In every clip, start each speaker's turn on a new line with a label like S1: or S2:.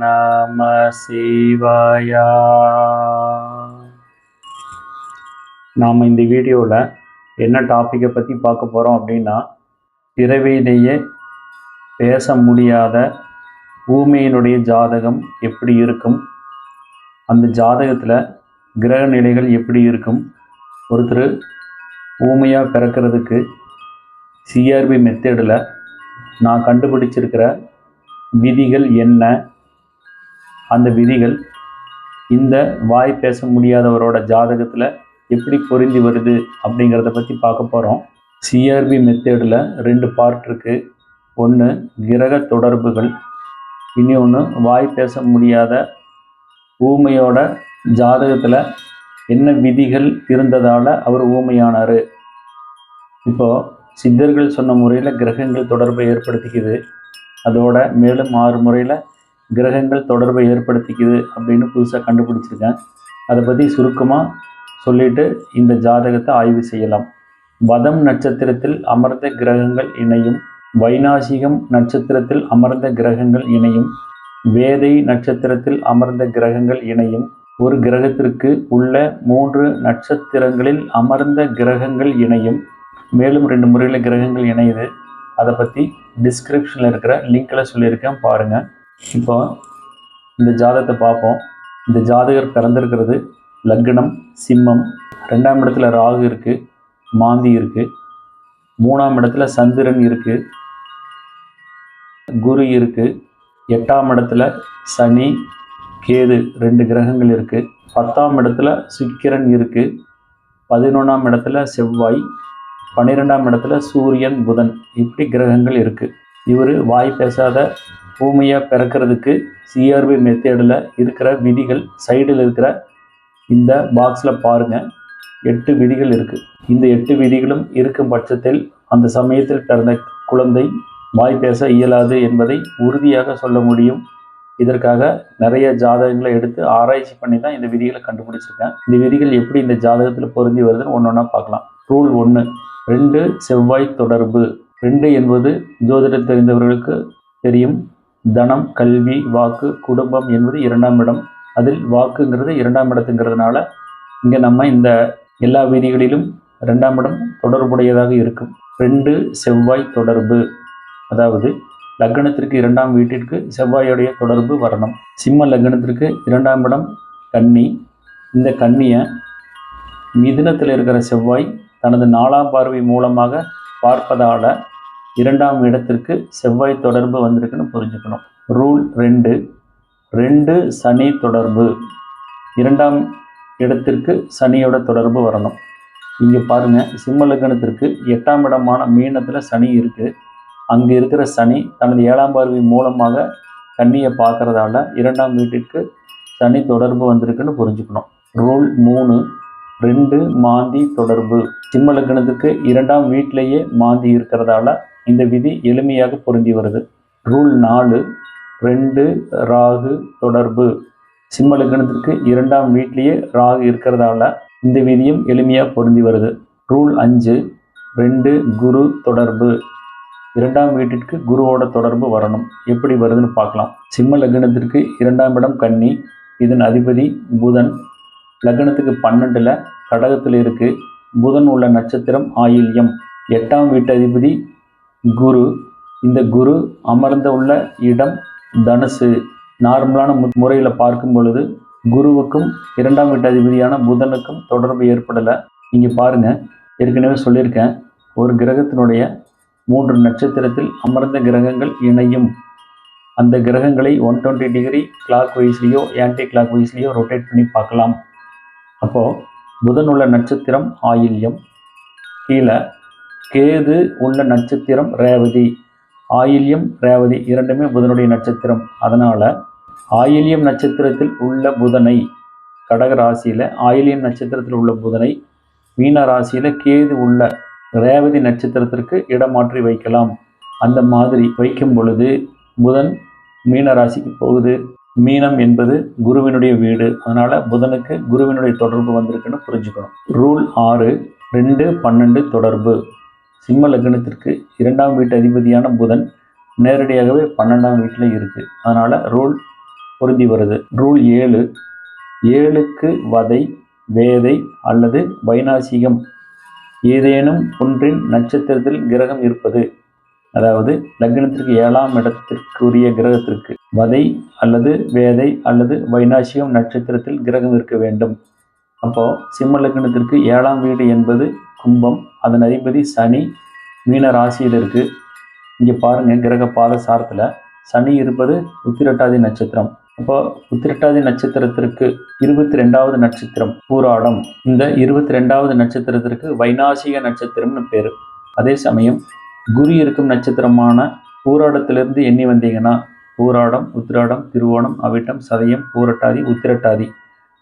S1: நம சிவாயா. நாம் இந்த வீடியோவில் என்ன டாப்பிக்கை பற்றி பார்க்க போகிறோம் அப்படின்னா பிறவியிலேயே பேச முடியாத ஊமையினுடைய ஜாதகம் எப்படி இருக்கும்? அந்த ஜாதகத்தில் கிரக நிலைகள் எப்படி இருக்கும்? ஒருத்தர் ஊமையாக பிறக்கிறதுக்கு சிஆர்பி மெத்தேடில் நான் கண்டுபிடிச்சிருக்கிற விதிகள் என்ன? அந்த விதிகள் இந்த வாய் பேச முடியாதவரோட ஜாதகத்தில் எப்படி பொருந்தி வருது அப்படிங்கிறத பற்றி பார்க்க போகிறோம் சிஆர்பி மெத்தேடில் ரெண்டு பார்ட் இருக்குது ஒன்று கிரக தொடர்புகள் இனி ஒன்று வாய் பேச முடியாத ஊமையோட ஜாதகத்தில் என்ன விதிகள் இருந்ததால் அவர் ஊமையானார். இப்போது சித்தர்கள் சொன்ன முறையில் கிரகங்கள் தொடர்பை ஏற்படுத்திக்குது. அதோட மேலும் ஆறு முறையில் கிரகங்கள் தொடர்பை ஏற்படுத்திக்குது அப்படின்னு புதுசாக கண்டுபிடிச்சிருக்கேன். அதை பற்றி சுருக்கமாக சொல்லிட்டு இந்த ஜாதகத்தை ஆய்வு செய்யலாம். வதம் நட்சத்திரத்தில் அமர்ந்த கிரகங்கள் இணையும் வைநாசிகம் நட்சத்திரத்தில் அமர்ந்த கிரகங்கள் இணையும் வேதை நட்சத்திரத்தில் அமர்ந்த கிரகங்கள் இணையும். ஒரு கிரகத்திற்கு உள்ள மூன்று நட்சத்திரங்களில் அமர்ந்த கிரகங்கள் இணையும். மேலும் ரெண்டு முறையில் கிரகங்கள் இணையுது. அதை பற்றி டிஸ்கிரிப்ஷனில் இருக்கிற லிங்கில் சொல்லியிருக்கேன் பாருங்கள் இப்போ இந்த ஜாதகத்தை பார்ப்போம். இந்த ஜாதகர் பிறந்திருக்கிறது லக்னம் சிம்மம். ரெண்டாம் இடத்துல ராகு இருக்குது மாந்தி இருக்குது மூணாம் இடத்துல சந்திரன் இருக்குது குரு இருக்குது எட்டாம் இடத்துல சனி கேது ரெண்டு கிரகங்கள் இருக்குது பத்தாம் இடத்துல சுக்கிரன் இருக்குது பதினொன்றாம் இடத்துல செவ்வாய் பன்னிரெண்டாம் இடத்துல சூரியன் புதன் இப்படி கிரகங்கள் இருக்குது இவர் வாய் பேசாத பூமியாக பிறக்கிறதுக்கு சிஆர்பி மெத்தேடில் இருக்கிற விதிகள் சைடில் இருக்கிற இந்த பாக்ஸில் பாருங்கள் எட்டு விதிகள் இருக்குது இந்த எட்டு விதிகளும் இருக்கும் பட்சத்தில் அந்த சமயத்தில் பிறந்த குழந்தை வாய் பேச இயலாது என்பதை உறுதியாக சொல்ல முடியும். இதற்காக நிறைய ஜாதகங்களை எடுத்து ஆராய்ச்சி பண்ணி தான் இந்த விதிகளை கண்டுபிடிச்சிருக்கேன். இந்த விதிகள் எப்படி இந்த ஜாதகத்தில் பொருந்தி வருதுன்னு ஒன்று ஒன்றா பார்க்கலாம். ரூல் ஒன்று ரெண்டு செவ்வாய் தொடர்பு. ரெண்டு என்பது ஜோதிடம் தெரிந்தவர்களுக்கு தெரியும். தனம் கல்வி வாக்கு குடும்பம் என்பது இரண்டாம் இடம். அதில் வாக்குங்கிறது இரண்டாம் இடத்துங்கிறதுனால இங்கே நம்ம இந்த எல்லா விதிகளிலும் ரெண்டாம் இடம் தொடர்புடையதாக இருக்கும். ரெண்டு செவ்வாய் தொடர்பு. அதாவது லக்னத்திற்கு இரண்டாம் வீட்டிற்கு செவ்வாயுடைய தொடர்பு வரணும். சிம்ம லக்னத்திற்கு இரண்டாம் இடம் கன்னி. இந்த கன்னியை மிதுனத்தில் இருக்கிற செவ்வாய் தனது நாலாம் பார்வை மூலமாக பார்ப்பதால் இரண்டாம் இடத்திற்கு செவ்வாய் தொடர்பு வந்திருக்குன்னு புரிஞ்சுக்கணும். ரூல் ரெண்டு. ரெண்டு சனி தொடர்பு. இரண்டாம் இடத்திற்கு சனியோட தொடர்பு வரணும். இங்கே பாருங்கள் சிம்ம லக்னத்திற்கு எட்டாம் இடமான மீனத்தில் சனி இருக்குது அங்கே இருக்கிற சனி தனது ஏழாம் பார்வை மூலமாக கண்ணியை பார்க்குறதால இரண்டாம் வீட்டிற்கு சனி தொடர்பு வந்திருக்குன்னு புரிஞ்சுக்கணும். ரூல் மூணு. ரெண்டு மாந்தி தொடர்பு. சிம்மலக்கணத்துக்கு இரண்டாம் வீட்டிலேயே மாந்தி இருக்கிறதால இந்த விதி எளிமையாக பொருந்தி வருது. ரூல் நாலு ரெண்டு ராகு தொடர்பு. சிம்மலக்கணத்துக்கு இரண்டாம் வீட்லேயே ராகு இருக்கிறதால இந்த விதியும் எளிமையாக பொருந்தி வருது. ரூல் அஞ்சு ரெண்டு குரு தொடர்பு. இரண்டாம் வீட்டிற்கு குருவோட தொடர்பு வரணும். எப்படி வருதுன்னு பார்க்கலாம். சிம்ம லக்னத்திற்கு இரண்டாம் இடம் கன்னி இதன் அதிபதி புதன். லக்னத்துக்கு பன்னெண்டில் கடகத்தில் இருக்குது புதன் உள்ள நட்சத்திரம் ஆயில்யம். எட்டாம் வீட்டு அதிபதி குரு. இந்த குரு அமர்ந்த உள்ள இடம் தனுசு. நார்மலான மு முறையில் பார்க்கும் பொழுது குருவுக்கும் இரண்டாம் வீட்டு அதிபதியான புதனுக்கும் தொடர்பு ஏற்படலை. இங்கே பாருங்கள் ஏற்கனவே சொல்லியிருக்கேன். ஒரு கிரகத்தினுடைய மூன்று நட்சத்திரத்தில் அமர்ந்த கிரகங்கள் இணையும். அந்த கிரகங்களை ஒன் டுவெண்ட்டி டிகிரி கிளாக் வைஸ்லேயோ ஆன்டி கிளாக் வைஸ்லேயோ ரொட்டேட் பண்ணி பார்க்கலாம். அப்போது புதன் உள்ள நட்சத்திரம் ஆயில்யம். கீழே கேது உள்ள நட்சத்திரம் ரேவதி. ஆயில்யம் ரேவதி இரண்டுமே புதனுடைய நட்சத்திரம். அதனால் ஆயில்யம் நட்சத்திரத்தில் உள்ள புதனை கடக ராசியில் ஆயில்யம் நட்சத்திரத்தில் உள்ள புதனை மீன ராசியில் கேது உள்ள ரேவதி நட்சத்திரத்திற்கு இடமாற்றி வைக்கலாம். அந்த மாதிரி வைக்கும் பொழுது புதன் மீன ராசிக்கு போகுது. மீனம் என்பது குருவினுடைய வீடு. அதனால் புதனுக்கு குருவினுடைய தொடர்பு வந்திருக்குன்னு புரிஞ்சுக்கணும். ரூல் ஆறு ரெண்டு பன்னெண்டு தொடர்பு. சிம்ம லக்னத்திற்கு இரண்டாம் வீட்டு அதிபதியான புதன் நேரடியாகவே பன்னெண்டாம் வீட்டில் இருக்குது அதனால் ரூல் பொருந்தி வருது. ரூல் ஏழு ஏழுக்கு வதை வேதை அல்லது வைநாசிகம். ஏதேனும் ஒன்றின் நட்சத்திரத்தில் கிரகம் இருப்பது. அதாவது லக்னத்திற்கு ஏழாம் இடத்திற்குரிய கிரகத்திற்கு வதை அல்லது வேதை அல்லது வைநாசியம் நட்சத்திரத்தில் கிரகம் இருக்க வேண்டும். அப்போ சிம்ம லக்னத்திற்கு ஏழாம் வீடு என்பது கும்பம் அதன் அதிபதி சனி மீன ராசியில் இருக்கு. இங்கே பாருங்க கிரக பாத சாரத்தில் சனி இருப்பது உத்திரட்டாதி நட்சத்திரம். அப்போ உத்திரட்டாதி நட்சத்திரத்திற்கு இருபத்தி ரெண்டாவது நட்சத்திரம் பூராடம். இந்த இருபத்தி ரெண்டாவது நட்சத்திரத்திற்கு வைநாசிக நட்சத்திரம்னு பேர். அதே சமயம் குரு இருக்கும் நட்சத்திரமான பூராடத்திலிருந்து எண்ணி வந்தீங்கன்னா பூராடம் உத்திராடம் திருவோணம் அவிட்டம் சதயம் பூரட்டாதி உத்திரட்டாதி.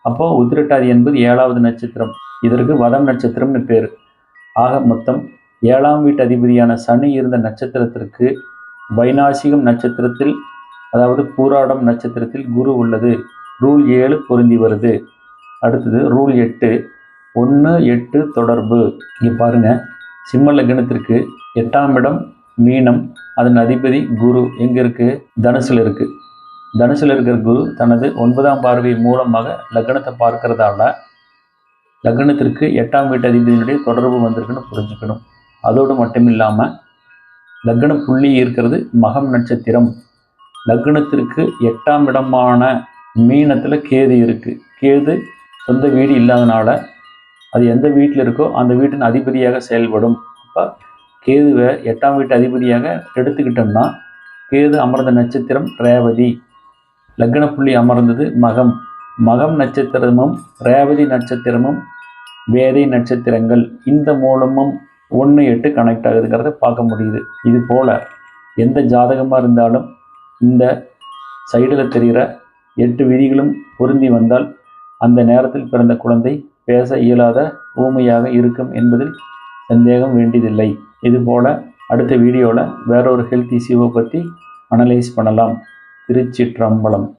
S1: அப்போ உத்திரட்டாதி என்பது ஏழாவது நட்சத்திரம். இதற்கு வதம் நட்சத்திரம்னு பேர். ஆக மொத்தம் ஏழாம் வீட்டு அதிபதியான சனி இருந்த நட்சத்திரத்திற்கு வைநாசிகம் நட்சத்திரத்தில் அதாவது பூராடம் நட்சத்திரத்தில் குரு உள்ளது. ரூல் ஏழு பொருந்தி வருது. அடுத்தது ரூல் எட்டு. ஒன்று எட்டு தொடர்பு. இங்கே பாருங்கள் சிம்ம லக்னத்திற்கு எட்டாம் இடம் மீனம். அதன் அதிபதி குரு எங்கே இருக்குது தனுசில் இருக்குது தனுசில் இருக்கிற குரு தனது ஒன்பதாம் பார்வை மூலமாக லக்னத்தை பார்க்கறதால லக்னத்திற்கு எட்டாம் வீட்டு அதிபதியினுடைய தொடர்பு வந்திருக்குன்னு புரிஞ்சுக்கணும். அதோடு மட்டும் இல்லாமல் லக்ன புள்ளி இருக்கிறது மகம் நட்சத்திரம். லக்னத்திற்கு எட்டாம் இடமான மீனத்தில் கேது இருக்குது கேது சொந்த வீடு இல்லாதனால அது எந்த வீட்டில் இருக்கோ அந்த வீட்டின் அதிபதியாக செயல்படும். அப்போ கேதுவை எட்டாம் வீட்டு அதிபதியாக எடுத்துக்கிட்டோம்னா கேது அமர்ந்த நட்சத்திரம் ரேவதி. லக்ன புள்ளி அமர்ந்தது மகம். மகம் நட்சத்திரமும் ரேவதி நட்சத்திரமும் வேதை நட்சத்திரங்கள். இந்த மூலமும் ஒன்று எட்டு கனெக்ட் ஆகுதுங்கிறத பார்க்க முடியுது. இது போல் எந்த ஜாதகமாக இருந்தாலும் இந்த சைடில் தெரிகிற எட்டு விதிகளும் பொருந்தி வந்தால் அந்த நேரத்தில் பிறந்த குழந்தை பேச இயலாத ஊமையாக இருக்கும் என்பதில் சந்தேகம் வேண்டியதில்லை. இதுபோல் அடுத்த வீடியோவில் வேறொரு ஹெல்த் இஷ்யூவை பற்றி அனலைஸ் பண்ணலாம். திருச்சிற்றம்பலம்.